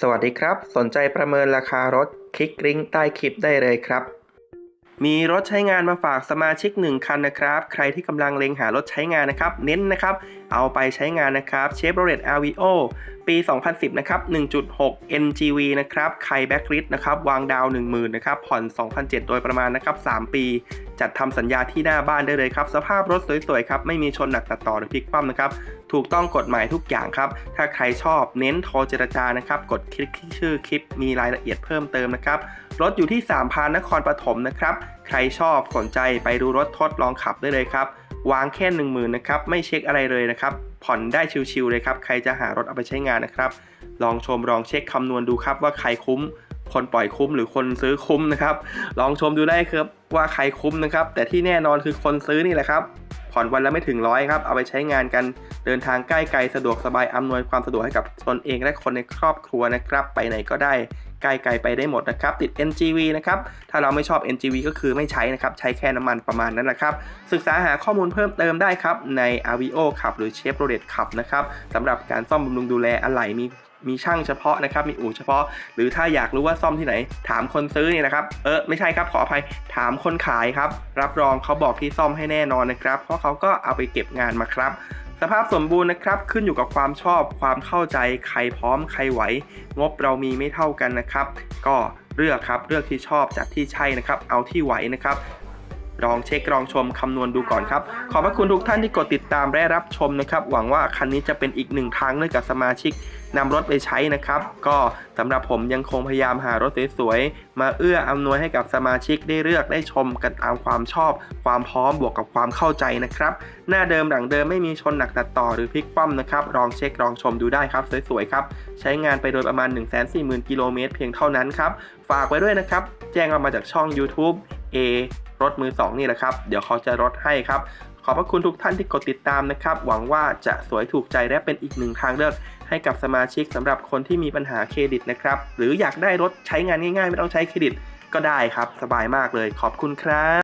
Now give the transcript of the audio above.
สวัสดีครับ สนใจประเมินราคารถคลิกลิงก์ใต้คลิปได้เลยครับ มีรถใช้งานมาฝากสมาชิก 1 คันนะครับ ใครที่กำลังเล็งหารถใช้งานนะครับ เน้นนะครับ เอาไปใช้งานนะครับ Chevrolet Aveo ปี 2010 นะครับ 1.6 NGV นะครับ ไคแบ็กริดนะครับ วางดาว 10,000 นะครับ ผ่อน 2,007 โดยประมาณนะครับ 3 ปี จัดทำสัญญาที่หน้าบ้านได้เลยครับ สภาพรถสวยๆ ครับ ไม่มีชนหนักตัดต่อหรือพลิกคว่ำนะครับ ถูกต้องกฎหมายทุกอย่างครับ ถ้าใครชอบเน้นโทรเจรจา นะครับ กดคลิกที่ชื่อคลิป มีรายละเอียดเพิ่มเติมนะครับ รถอยู่ที่3พานนครปฐมนะครับ ใครชอบสนใจไปดูรถทดลองขับได้เลยครับ วางแค่1 0,000นะครับไม่เช็คอะไรเลยนะครับ ผ่อนได้ชิวๆเลยครับ ใครจะหารถเอาไปใช้งานนะครับ ลองชมลองเช็คคำนวณดูครับว่าใครคุ้ม คนปล่อยคุ้มหรือคนซื้อคุ้มนะครับ ลองชมดูได้ครับว่าใครคุ้มนะครับ แต่ที่แน่นอนคือคนซื้อนี่แหละครับ ผ่อนวันละไม่ถึงร้อยครับ เอาไปใช้งานกันเดินทางใกล้ไกลสะดวกสบายอำนวยความสะดวกให้กับตนเองและคนในครอบครัวนะครับ ไปไหนก็ได้ ใกลไกลไปได้หมดนะครับ ติด NGV นะครับ ถ้าเราไม่ชอบ NGV ก็คือไม่ใช้นะครับ ใช้แค่น้ำมันประมาณนั้นแหละครับ ศึกษาหาข้อมูลเพิ่มเติมได้ครับ ใน Avio ขับหรือ Chevrolet ขับนะครับสำหรับการซ่อมบำรุงดูแลอะไหล่มีมีช่างเฉพาะนะครับ มีอู่เฉพาะ หรือถ้าอยากรู้ว่าซ่อมที่ไหน ถามคนซื้อเนี่ยนะครับ เออไม่ใช่ครับขออภัยถามคนขายครับ รับรองเขาบอกที่ซ่อมให้แน่นอนนะครับ เพราะเขาก็เอาไปเก็บงานมาครับ ภาพสมบูรณ์นะครับขึ้นอยู่กับความชอบความเข้าใจใครพร้อมใครไหว งบเรามีไม่เท่ากันนะครับ ก็เลือกครับเลือกที่ชอบจากที่ใช่นะครับ เอาที่ไหวนะครับ ลองเช็คลองชมคำนวณดูก่อนครับ ขอบพระคุณทุกท่านที่กดติดตามและรับชมนะครับ หวังว่าคันนี้จะเป็นอีกหนึ่งทางเลือกกับสมาชิกนำรถไปใช้นะครับ ก็สำหรับผมยังคงพยายามหารถสวยๆ มาเอื้ออำนวยให้กับสมาชิกได้เลือกได้ชมกันตามความชอบ ความพร้อมบวกกับความเข้าใจนะครับ หน้าเดิมหลังเดิมไม่มีชนหนักตัดต่อหรือพลิกคว่ำนะครับลองเช็คลองชมดูได้ครับสวยๆครับ ใช้งานไปโดยประมาณ 140,000กิโลเมตรเพียงเท่านั้นครับ ฝากไว้ด้วยนะครับ แจ้งเรามาจากช่อง YouTube A รถมือ 2 นี่แหละครับ เดี๋ยวเขาจะลดให้ครับ ขอบพระคุณทุกท่านที่กดติดตามนะครับ หวังว่าจะสวยถูกใจและเป็นอีกหนึ่งทางเลือก ให้กับสมาชิกสำหรับคนที่มีปัญหาเครดิตนะครับ หรืออยากได้รถใช้งานง่ายๆ ไม่ต้องใช้เครดิตก็ได้ครับ สบายมากเลย ขอบคุณครับ